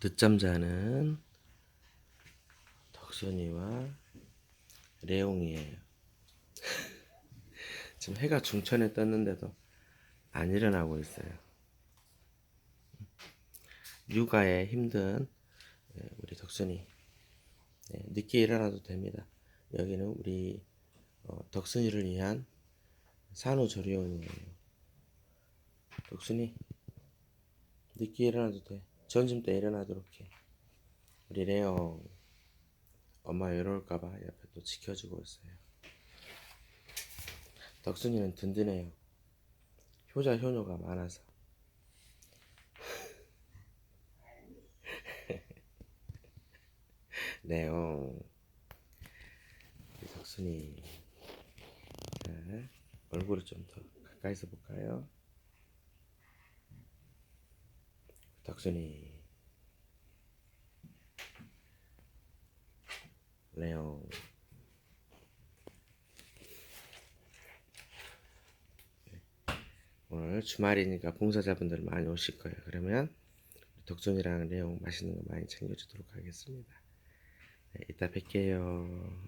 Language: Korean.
늦잠 자는 덕선이와 레옹이에요. 지금 해가 중천에 떴는데도 안 일어나고 있어요. 육아에 힘든 예, 우리 덕선이 네, 늦게 일어나도 됩니다. 여기는 우리 어, 덕선이를 위한 산후조리원이에요. 덕순이 늦게 일어나도 돼. 점심 때 일어나도록 해. 우리 레옹 엄마 외로울까봐 옆에 또 지켜주고 있어요. 덕순이는 든든해요. 효자 효녀가 많아서. 우리 덕순이 자, 얼굴을 좀 더 가까이서 볼까요? 덕순이 레옹 오늘 주말이니까 봉사자분들 많이 오실 거예요. 그러면 덕순이랑 레옹 맛있는 거 많이 챙겨주도록 하겠습니다. 네, 이따 뵐게요.